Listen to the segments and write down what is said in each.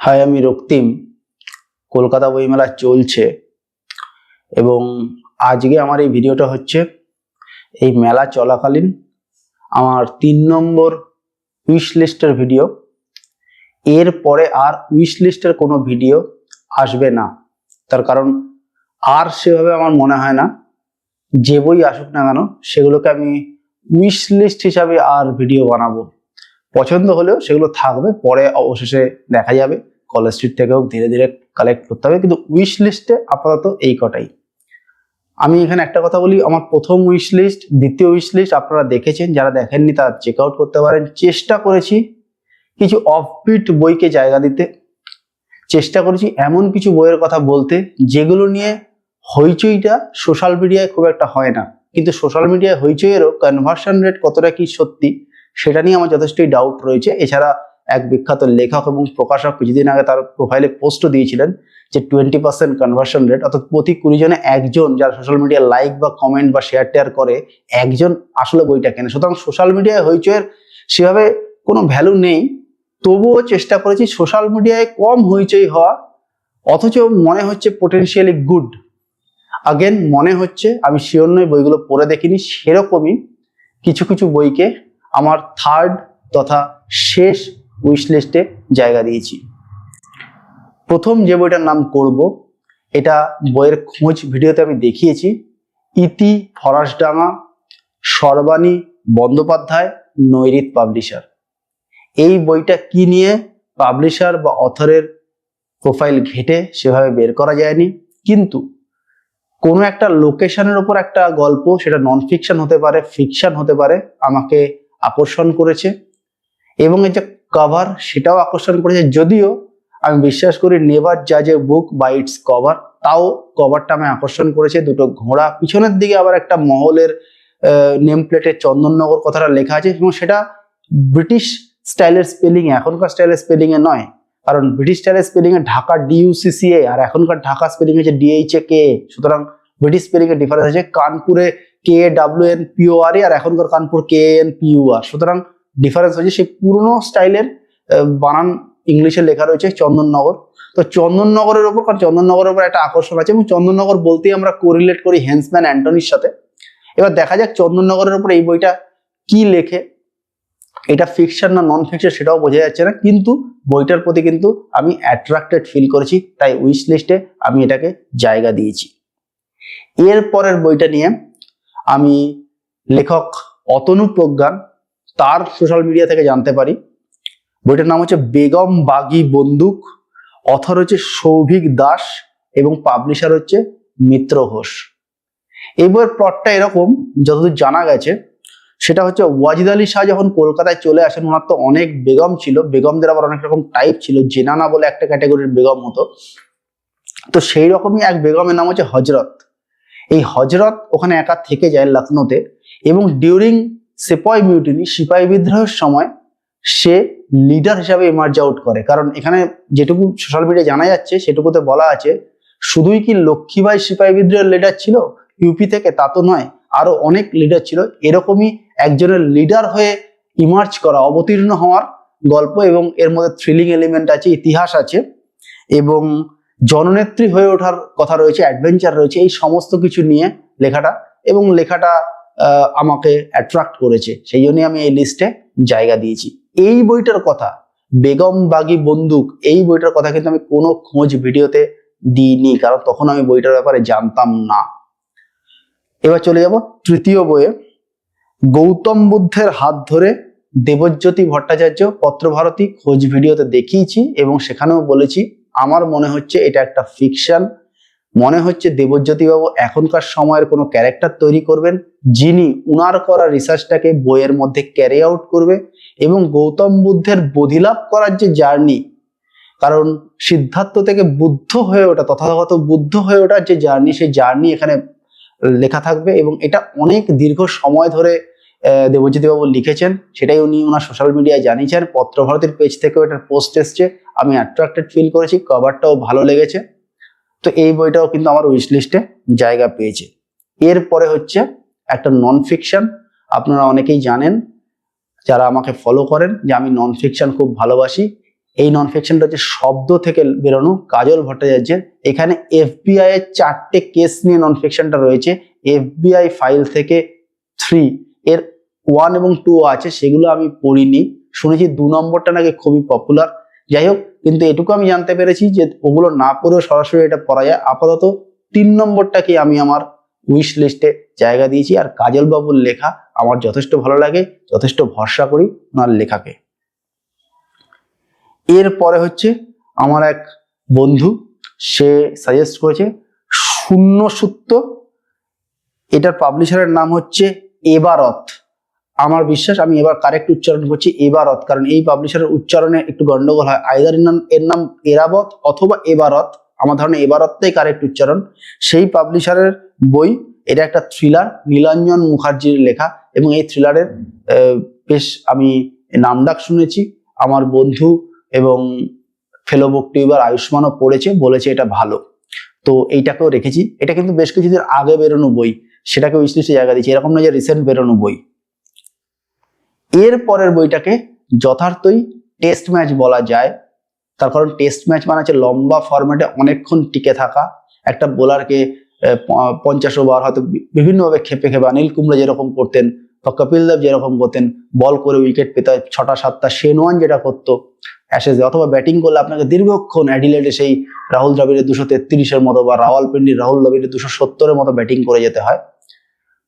High আমি রক্তিম। কলকাতা বইমেলা চলছে এবং আজকে আমার এই ভিডিওটা হচ্ছে এই মেলা চলাকালীন আমার তিন নম্বর উইশ লিস্টের ভিডিও। এর পরে আর উইশ লিস্টের কোনো ভিডিও আসবে না। তার কারণ আর সেভাবে আমার মনে হয় না। যে বই আসুক না কেন, সেগুলোকে আমি উইশ লিস্ট হিসাবে আর ভিডিও বানাবো। পছন্দ হলেও সেগুলো থাকবে পরে অবশেষে দেখা যাবে। কলেজ স্ট্রিট থেকেও ধীরে ধীরে কালেক্ট করতে হবে, কিন্তু উইশ লিস্টে আপাতত এই কটাই। আমি এখানে একটা কথা বলি, আমার প্রথম উইশ লিস্ট দ্বিতীয় উইশ লিস্ট আপনারা দেখেছেন, যারা দেখেননি তারা চেক আউট করতে পারেন। চেষ্টা করেছি কিছু অফবিট বইকে জায়গা দিতে। চেষ্টা করেছি এমন কিছু বইয়ের কথা বলতে, যেগুলো নিয়ে হইচইটা সোশ্যাল মিডিয়ায় খুব একটা হয় না। কিন্তু সোশ্যাল মিডিয়ায় হইচইয়েরও কনভার্সন রেট কতটা কি সত্যি সেটা নিয়ে আমার যথেষ্টই ডাউট রয়েছে। এছাড়া এক বিখ্যাত লেখক এবং প্রকাশক কিছুদিন আগে তার প্রোফাইলে পোস্টও দিয়েছিলেন যে টোয়েন্টি পার্সেন্ট কনভার্সন রেট অর্থাৎ প্রতি কুড়ি জনে একজন যারা সোশ্যাল মিডিয়া লাইক বা কমেন্ট বা শেয়ার টেয়ার করে, একজন আসলে বইটা কেনে। সুতরাং সোশ্যাল মিডিয়ায় হইচইয়ের সেভাবে কোনো ভ্যালু নেই। তবুও চেষ্টা করেছি সোশ্যাল মিডিয়ায় কম হইচই হওয়া, অথচ মনে হচ্ছে পোটেনশিয়ালি গুড আগেন মনে হচ্ছে, আমি শিওর নই, বইগুলো পড়ে দেখিনি, সেরকমই কিছু কিছু বইকে আমার থার্ড তথা শেষ উইশ লিস্টে জায়গা দিয়েছি। প্রথম যে বইটার নাম করব, এটা বইয়ের খোঁজ ভিডিওতে আমি দেখিয়েছি। ইতি ফরাসডাঙ্গা সর্বাণী বন্দ্যোপাধ্যায়, নৈরিত পাবলিশার। এই বইটা কি নিয়ে পাবলিশার বা অথরের প্রোফাইল ঘেটে সেভাবে বের করা যায়নি? কিন্তু কোনো একটা লোকেশনের ওপর একটা গল্প, সেটা নন ফিকশন হতে পারে ফিকশন হতে পারে, আমাকে আকর্ষণ করেছে এবং এই যে কভার সেটাও আকর্ষণ করেছে। যদিও আমি বিশ্বাস করি নেভার জাজ বুক বাই ইটস কভার তাও কভারটা আমি আকর্ষণ করেছে। দুটো ঘোড়া, পিছনের দিকে আবার একটা মহলের নেম প্লেটে চন্দননগর কথাটা লেখা আছে এবং সেটা ব্রিটিশ স্টাইলের স্পেলিং এখনকার স্টাইলের স্পেলিং এ নয়, কারণ ব্রিটিশ স্টাইলের স্পেলিং এ ঢাকা ডিইউসিসিএ আর এখনকার ঢাকা স্পেলিং হচ্ছে ডিএইচ এ কে সুতরাং ব্রিটিশ স্পেলিং এর ডিফারেন্স আছে। কানপুরে K W N PO R এখনকার Kanpur K N PU R সুতরাং ডিফারেন্স হচ্ছে সেই পুরনো স্টাইলের বানান ইংলিশে লেখা রয়েছে চন্দননগর। তো চন্দননগরের ওপর, কারণ চন্দননগরের ওপর একটা আকর্ষণ আছে এবং চন্দননগর বলতেই আমরা কোরিলেট করি হ্যান্সম্যান অ্যান্টনির সাথে। এবার দেখা যাক চন্দননগরের ওপর এই বইটা কি লেখে। এটা ফিকশন না নন ফিকশন সেটাও বোঝা যাচ্ছে না, কিন্তু বইটার প্রতি কিন্তু আমি অ্যাট্রাক্টেড ফিল করেছি, তাই উইশ লিস্টে আমি এটাকে জায়গা দিয়েছি। এর পরের বইটা নিয়ে আমি লেখক অতনু প্রজ্ঞান, তার সোশ্যাল মিডিয়া থেকে জানতে পারি। বইটার নাম হচ্ছে বেগম বাগি বন্দুক অথর হচ্ছে সৌভিক দাস এবং পাবলিশার হচ্ছে মিত্র ঘোষ। এই বইয়ের প্লটটা এরকম, যতদূর জানা গেছে, সেটা হচ্ছে ওয়াজিদ আলী শাহ যখন কলকাতায় চলে আসেন, ওনার তো অনেক বেগম ছিল, বেগমদের আবার অনেক রকম টাইপ ছিল, জেনানা বলে একটা ক্যাটাগরির বেগম হতো। তো সেই রকমই এক বেগমের নাম হচ্ছে হজরত। এই হজরত ওখানে একা থেকে যায় লখনৌতে এবং ডিউরিং সেপয় মিউটিনি সিপাহী বিদ্রোহের সময় সে লিডার হিসাবে এমার্জ আউট করে। কারণ এখানে যেটুকু সোশ্যাল মিডিয়া জানা যাচ্ছে, সেটুকুতে বলা আছে, শুধুই কি লক্ষ্মীবাই সিপাহী বিদ্রোহের লিডার ছিল? ইউপি থেকে তা তো নয়, আরও অনেক লিডার ছিল। এরকমই একজনের লিডার হয়ে ইমার্জ করা, অবতীর্ণ হওয়ার গল্প এবং এর মধ্যে থ্রিলিং এলিমেন্ট আছে, ইতিহাস আছে এবং জননেত্রী হয়ে ওঠার কথা রয়েছে অ্যাডভেঞ্চার রয়েছে, এই সমস্ত কিছু নিয়ে লেখাটা এবং লেখাটা আমাকে অ্যাট্রাক্ট করেছে। সেই জন্যই আমি এই লিস্টে জায়গা দিয়েছি। এই বইটার কথা, বেগম বাগি বন্দুক, এই বইটার কথা কিন্তু আমি কোনো খোঁজ ভিডিওতে দিইনি, কারণ তখন আমি বইটার ব্যাপারে জানতাম না। এবার চলে যাব তৃতীয় বইয়ে। গৌতম বুদ্ধের হাত ধরে দেবজ্যোতি ভট্টাচার্য পত্রভারতী খোঁজ ভিডিওতে দেখিয়েছি এবং সেখানেও বলেছি আমার মনে হচ্ছে এটা একটা ফিকশন মনে হচ্ছে দেবজ্যোতি বাবু এখনকার সময়ের কোনো ক্যারেক্টার তৈরি করবেন, যিনি উনার করা রিসার্চটাকে বইয়ের মধ্যে ক্যারি আউট করবে এবং গৌতম বুদ্ধের বোধিলাভ করার যে জার্নি কারণ সিদ্ধার্থ থেকে বুদ্ধ হয়ে ওঠা, তথাগত বুদ্ধ হয়ে ওঠার যে জার্নি সেই জার্নি এখানে লেখা থাকবে এবং এটা অনেক দীর্ঘ সময় ধরে দেবজ্যোতি বাবু লিখেছেন, সেটাই উনি ওনার সোশ্যাল মিডিয়ায় জানিয়েছেন। পত্রভারতীর পেজ থেকেও এটার পোস্ট এসছে। আমি অ্যাট্রাক্টেড ফিল করেছি কভারটাও ভালো লেগেছে। তো এই বইটাও কিন্তু আমার উইশ লিস্টে জায়গা পেয়েছে। এরপরে হচ্ছে একটা নন ফিকশন আপনারা অনেকেই জানেন, যারা আমাকে ফলো করেন, যে আমি নন ফিকশন খুব ভালোবাসি। এই নন ফিকশনটা হচ্ছে শব্দ থেকে বেরোনো, কাজল ভট্টাচার্যের। এখানে এফবিআই এর চারটে কেস নিয়ে নন ফিকশনটা রয়েছে এফবিআই ফাইল থেকে থ্রি এর ওয়ান এবং টু আছে, সেগুলো আমি পড়িনি। শুনেছি দু নম্বরটা নাকি খুবই পপুলার যাই হোক, কিন্তু এটুকু আমি জানতে পেরেছি যে ওগুলো না পড়েও সরাসরি এটা পড়া যায়। আপাতত তিন নম্বরটাকে আমি আমার উইশ লিস্টে জায়গা দিয়েছি। আর কাজল বাবুর লেখা আমার যথেষ্ট ভালো লাগে, যথেষ্ট ভরসা করি ওনার লেখাকে। এরপরে হচ্ছে আমার এক বন্ধু, সে সাজেস্ট করেছে, শূন্য সূত্র। এটার পাবলিশারের নাম হচ্ছে এবারত। আমার বিশ্বাস, আমি এবার কারেক্ট উচ্চারণ করছি এবারত, কারণ এই পাবলিশারের উচ্চারণে একটু গন্ডগোল হয়। আইদার এর নাম এর নাম এরাবত অথবা এবারত। আমার ধারণা এবারতটাই কারেক্ট উচ্চারণ। সেই পাবলিশারের বই, এটা একটা থ্রিলার নীলাঞ্জন মুখার্জির লেখা এবং এই থ্রিলারের বেশ আমি নামডাক শুনেছি। আমার বন্ধু এবং ফেলো টিউবার আয়ুষ্মানও পড়েছে, বলেছে এটা ভালো। তো এইটাকেও রেখেছি। এটা কিন্তু বেশ কিছুদিন আগে বেরোনো বই। সেটাকে উইশলিস্টে জায়গা দিয়েছি। এরকম না যে রিসেন্ট বেরোনো বই। এর পরের বইটাকে যথার্থই টেস্ট ম্যাচ বলা যায়। তার কারণ টেস্ট ম্যাচ মানে হচ্ছে লম্বা ফরম্যাটে অনেকক্ষণ টিকে থাকা। একটা বোলারকে পঞ্চাশ ওভার হয়তো বিভিন্নভাবে খেপে খেপে অনিল কুম্বলে যেরকম করতেন বা কপিল দেব যেরকম করতেন, বল করে উইকেট পেতে হয় ছটা, সাতটা সেনওয়ান যেটা করতো অ্যাশেজে অথবা ব্যাটিং করলে আপনাকে দীর্ঘক্ষণ অ্যাডিলেডে সেই রাহুল দ্রাবিড়ের দুশো তেত্রিশের মতো বা রাওয়ালপিন্ডির রাহুল দ্রাবিড়ের দুশো সত্তরের মতো ব্যাটিং করে যেতে হয়।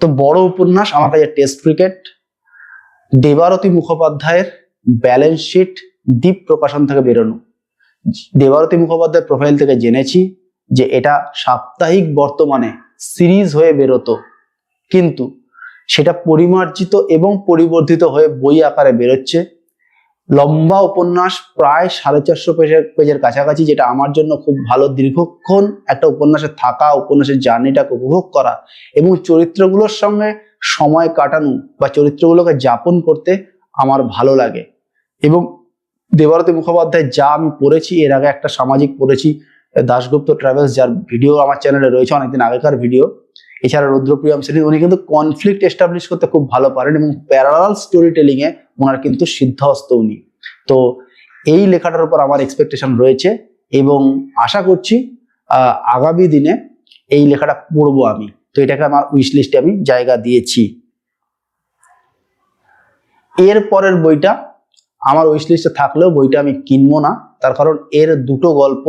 তো বড় উপন্যাস, আমার কাছে টেস্ট ক্রিকেট দেবারতী মুখোপাধ্যায়ের ব্যালেন্স শিট দ্বীপ প্রকাশন থেকে বেরোনো। দেবারতী মুখোপাধ্যায়ের প্রোফাইল থেকে জেনেছি যে এটা সাপ্তাহিক বর্তমানে সিরিজ হয়ে বেরোতো। কিন্তু সেটা পরিমার্জিত এবং পরিবর্ধিত হয়ে বই আকারে বেরোচ্ছে। লম্বা উপন্যাস প্রায় সাড়ে চারশো পেজের পেজের কাছাকাছি, যেটা আমার জন্য খুব ভালো দীর্ঘক্ষণ একটা উপন্যাসে থাকা, উপন্যাসের জার্নিটাকে উপভোগ করা এবং চরিত্রগুলোর সঙ্গে সময় কাটানো বা চরিত্রগুলোকে যাপন করতে আমার ভালো লাগে। এবং দেবারতী মুখোপাধ্যায় যা আমি পড়েছি, এর আগে একটা সামাজিক পড়েছি, দাশগুপ্ত ট্রাভেলস যার ভিডিও আমার চ্যানেলে রয়েছে, অনেকদিন আগেকার ভিডিও এছাড়া রুদ্রপ্রিয়ম সেন উনি কিন্তু কনফ্লিক্ট এস্টাবলিশ করতে খুব ভালো পারেন এবং প্যারালাল স্টোরি টেলিং এ ওনার কিন্তু সিদ্ধহস্ত উনি। তো এই লেখাটার উপর আমার এক্সপেকটেশন রয়েছে এবং আশা করছি আগামী দিনে এই লেখাটা পড়ব আমি। তো এটাকে আমার উইশ লিস্টে আমি জায়গা দিয়েছি। এর পরের বইটা আমার উইশ লিস্টে থাকলেও বইটা আমি কিনবো না। তার কারণ এর দুটো গল্প,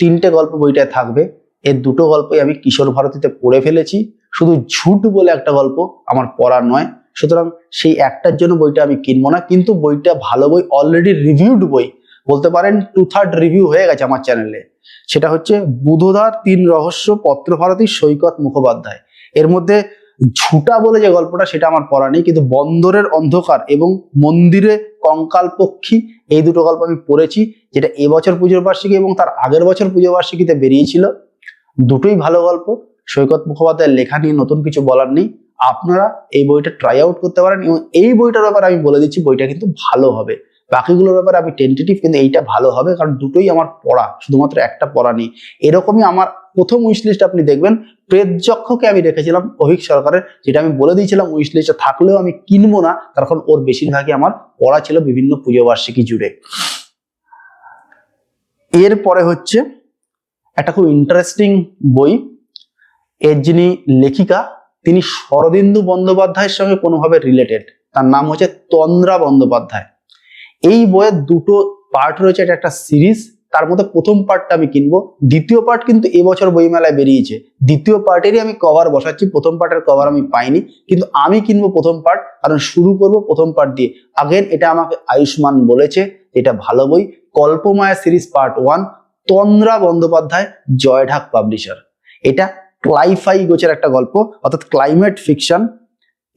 তিনটে গল্প বইটায় থাকবে। এর দুটো গল্পই আমি কিশোর ভারতীতে পড়ে ফেলেছি। শুধু ঝুট বলে একটা গল্প আমার পড়া নয়। সুতরাং সেই একটার জন্য বইটা আমি কিনবো না, কিন্তু বইটা ভালো বই অলরেডি রিভিউড বই। বলতে পারেন টু থার্ড রিভিউ হয়ে গেছে আমার চ্যানেলে সেটা হচ্ছে বুধধার তিন রহস্য পত্রভারতী সৈকত মুখোপাধ্যায়। এর মধ্যে ঝুটা বলে যে গল্পটা, সেটা আমার পড়া নেই, কিন্তু বন্দরের অন্ধকার এবং মন্দিরে কঙ্কাল পক্ষী এই দুটো গল্প আমি পড়েছি, যেটা এবছর পুজোর বার্ষিকী এবং তার আগের বছর পুজো বার্ষিকীতে বেরিয়েছিল। দুটোই ভালো গল্প। সৈকত মুখোপাধ্যায়ের লেখা নিয়ে নতুন কিছু বলার নেই। আপনারা এই বইটা ট্রাই আউট করতে পারেন এবং এই বইটার ব্যাপারে আমি বলে দিচ্ছি, বইটা কিন্তু ভালো হবে। বাকিগুলোর ব্যাপারে আমি টেন্টেটিভ কিন্তু এইটা ভালো হবে, কারণ দুটোই আমার পড়া, শুধুমাত্র একটা পড়া নেই। এরকমই আমার প্রথম উইশ লিস্ট আপনি দেখবেন প্রেতযক্ষকে আমি রেখেছিলাম অভিক সরকারের, যেটা আমি বলে দিয়েছিলাম উইশ লিস্টে থাকলেও আমি কিনবো না কারণ ওর বেশিরভাগই আমার পড়া ছিল বিভিন্ন পুজো বার্ষিকী জুড়ে। এরপরে হচ্ছে একটা খুব ইন্টারেস্টিং বই। এর যিনি লেখিকা, তিনি শরদিন্দু বন্দ্যোপাধ্যায়ের সঙ্গে কোনোভাবে রিলেটেড তার নাম হচ্ছে তন্দ্রা বন্দ্যোপাধ্যায়। এই বইয়ের দুটো পার্ট রয়েছে, এটা একটা সিরিজ তার মধ্যে প্রথম পার্টটা আমি কিনবো। দ্বিতীয় পার্ট কিন্তু এবছর বইমেলায় বেরিয়েছে। দ্বিতীয় পার্টেরই আমি কভার বসাচ্ছি। প্রথম পার্টের কভার আমি পাইনি। কিন্তু আমি কিনবো প্রথম পার্ট কারণ শুরু করব প্রথম পার্ট দিয়ে। আগের এটা আমাকে আয়ুষ্মান বলেছে। এটা ভালো বই। Kalpamaya series part one Tandra Bandyopadhyay Joydhak publisher এটা ক্লাইফাই গোছের একটা গল্প, অর্থাৎ ক্লাইমেট ফিকশন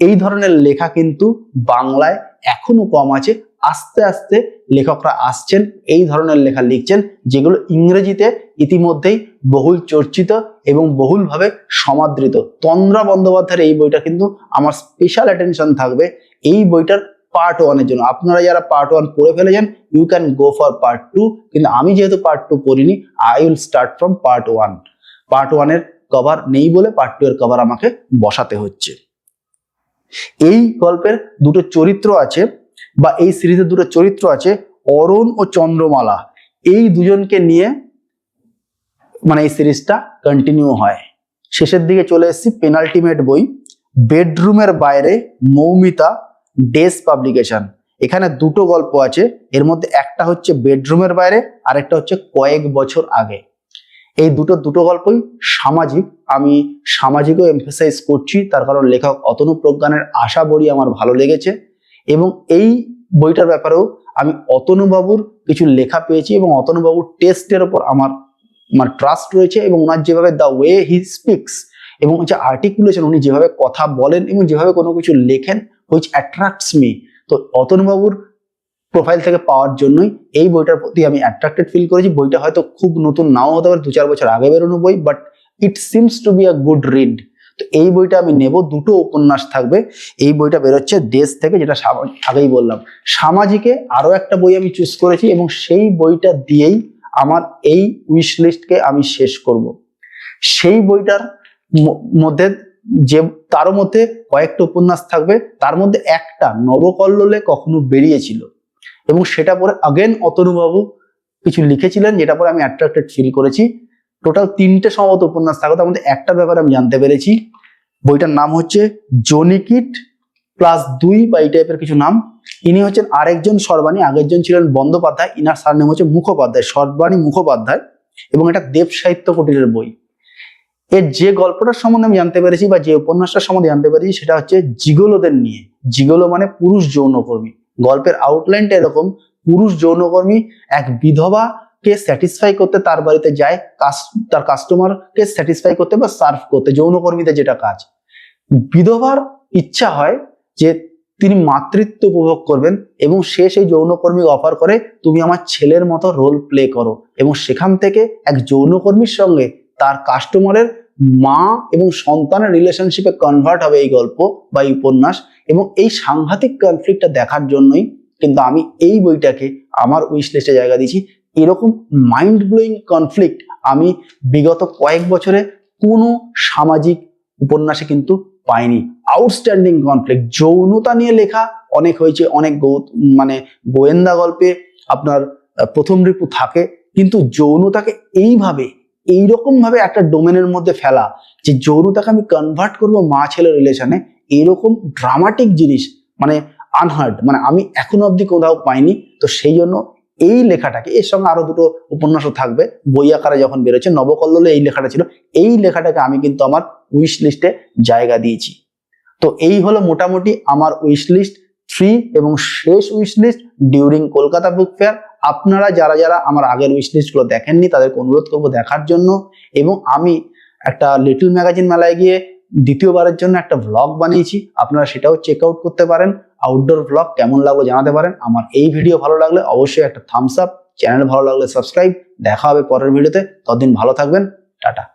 এই ধরনের লেখা কিন্তু বাংলায় এখনও কম আছে। আস্তে আস্তে লেখকরা আসছেন, এই ধরনের লেখা লিখছেন, যেগুলো ইংরেজিতে ইতিমধ্যেই বহুল চর্চিত এবং বহুলভাবে সমাদৃত। তন্দ্রা বন্দ্যোপাধ্যায়ের এই বইটা কিন্তু আমার স্পেশাল অ্যাটেনশন থাকবে। এই বইটার পার্ট ওয়ানের জন্য। আপনারা যারা পার্ট ওয়ান পড়ে ফেলেছেন you can go for part two কিন্তু আমি যেহেতু পার্ট টু পড়িনি I will start from part one part ওয়ানের কভার নেই বলে পার্ট টু এর কভার আমাকে বসাতে হচ্ছে। এই গল্পের দুটো চরিত্র আছে, বা এই সিরিজের দুটো চরিত্র আছে, অরুণ ও চন্দ্রমালা। এই দুজনকে নিয়ে মানে এই সিরিজটা কন্টিনিউ হয়। শেষের দিকে চলে এসেছি পেনাল্টিমেট বই। বেডরুমের বাইরে মৌমিতা ডেস পাবলিকেশন এখানে দুটো গল্প আছে। এর মধ্যে একটা হচ্ছে বেডরুমের বাইরে আরেকটা হচ্ছে কয়েক বছর আগে। এই দুটো দুটো গল্পই সামাজিক। আমি সামাজিকও এমফেসাইজ করছি, তার কারণ লেখক অতনু প্রজ্ঞানের আশা বড়ি আমার ভালো লেগেছে। এবং এই বইটার ব্যাপারেও আমি অতনুবাবুর কিছু লেখা পেয়েছি এবং অতনুবাবুর টেস্টের ওপর আমার আমার ট্রাস্ট রয়েছে এবং ওনার যেভাবে দ্য ওয়ে হি স্পিক্স এবং যে আর্টিকুলেশন উনি যেভাবে কথা বলেন এবং যেভাবে কোনো কিছু লেখেন হুইচ অ্যাট্রাক্টস মি তো অতনুবাবুর প্রোফাইল থেকে পাওয়ার জন্যই এই বইটার প্রতি আমি অ্যাট্রাক্টেড ফিল করেছি। বইটা হয়তো খুব নতুন, নাও হতে পারে দু চার বছর আগে বেরোনো বই but it seems to be a good read তো এই বইটা আমি নেব, দুটো উপন্যাস থাকবে। এই বইটা বেরোচ্ছে দেশ থেকে, যেটা আগেই বললাম। সামাজিকে আরও একটা বই আমি চুজ করেছি এবং সেই বইটা দিয়েই আমার এই উইশ লিস্টকে আমি শেষ করব। সেই বইটার মধ্যে যে তার মধ্যে কয়েকটা উপন্যাস থাকবে। তার মধ্যে একটা নবকল্লোলে কখনো বেরিয়েছিল। এবং সেটা পরে আগেন অতনুবাবু কিছু লিখেছিলেন, যেটা পরে আমি অ্যাট্রাক্টেড ফিল করেছি। টোটাল তিনটে সম্ভবত উপন্যাস থাকবে। তার মধ্যে একটা ব্যাপারে আমি জানতে পেরেছি। বইটার নাম হচ্ছে জনিকিট প্লাস দুই বা এই টাইপের কিছু নাম। ইনি হচ্ছেন আরেকজন সর্বাণী, আগেরজন ছিলেন বন্দ্যোপাধ্যায়। ইনার সারনেম হচ্ছে মুখোপাধ্যায়, সর্বাণী মুখোপাধ্যায়। এবং এটা দেব সাহিত্য কুটিরের বই। এর যে গল্পটার সম্বন্ধে আমি জানতে পেরেছি বা যে উপন্যাসটার সম্বন্ধে জানতে পেরেছি সেটা হচ্ছে জিগোলোদের নিয়ে। জিগোলো মানে পুরুষ যৌনকর্মী। গল্পের আউটলাইনটা এরকম, পুরুষ যৌনকর্মী এক বিধবাকে স্যাটিসফাই করতে তার বাড়িতে যায় তার কাস্টমারকে স্যাটিসফাই করতে বা সার্ভ করতে, যৌনকর্মীদের যেটা কাজ। বিধবার ইচ্ছা হয় যে তিনি মাতৃত্ব উপভোগ করবেন এবং সে সেই যৌনকর্মীকে অফার করে, তুমি আমার ছেলের মতো রোল প্লে করো। এবং সেখান থেকে এক যৌনকর্মীর সঙ্গে তার কাস্টমারের মা এবং সন্তানের রিলেশনশিপে কনভার্ট হবে এই গল্প বা এই উপন্যাস এবং এই সাংঘাতিক কনফ্লিক্টটা দেখার জন্যই কিন্তু আমি এই বইটাকে আমার উইশ লিস্টে জায়গা দিয়েছি। এরকম মাইন্ড ব্লোয়িং কনফ্লিক্ট আমি বিগত কয়েক বছরে কোনো সামাজিক উপন্যাসে কিন্তু পাইনি। আউটস্ট্যান্ডিং কনফ্লিক্ট যৌনতা নিয়ে লেখা অনেক হয়েছে, অনেক মানে গোয়েন্দা গল্পে আপনার প্রথম রিপু থাকে, কিন্তু যৌনতাকে এইভাবে এইরকম ভাবে একটা ডোমেনের মধ্যে ফেলা যে যৌনতাকে আমি কনভার্ট করব মা ছেলে রিলেশনে এরকম ড্রামাটিক জিনিস মানে আনহার্ড মানে আমি এখনও অবধি কোথাও পাইনি। তো সেই জন্য এই লেখাটাকে, এর সঙ্গে আরও দুটো উপন্যাসও থাকবে, বই আকারে যখন বেরোচ্ছে, নবকল্লোলে এই লেখাটা ছিল, এই লেখাটাকে আমি কিন্তু আমার উইশ লিস্টে জায়গা দিয়েছি। তো এই হলো মোটামুটি আমার উইশ লিস্ট থ্রি এবং শেষ wish list during Kolkata book fair আপনারা যারা যারা আমার আগের উইশ দেখেননি, তাদেরকে অনুরোধ করব দেখার জন্য। এবং আমি একটা লিটল ম্যাগাজিন মেলায় গিয়ে দ্বিতীয়বারের জন্য একটা ভ্লগ বানিয়েছি। আপনারা সেটাও চেক আউট করতে পারেন। আউটডোর ভ্লগ কেমন লাগল জানাতে পারেন। আমার এই ভিডিও ভালো লাগলে অবশ্যই একটা থামস আপ চ্যানেল ভালো লাগলে সাবস্ক্রাইব দেখা হবে পরের ভিডিওতে ততদিন ভালো থাকবেন। টাটা।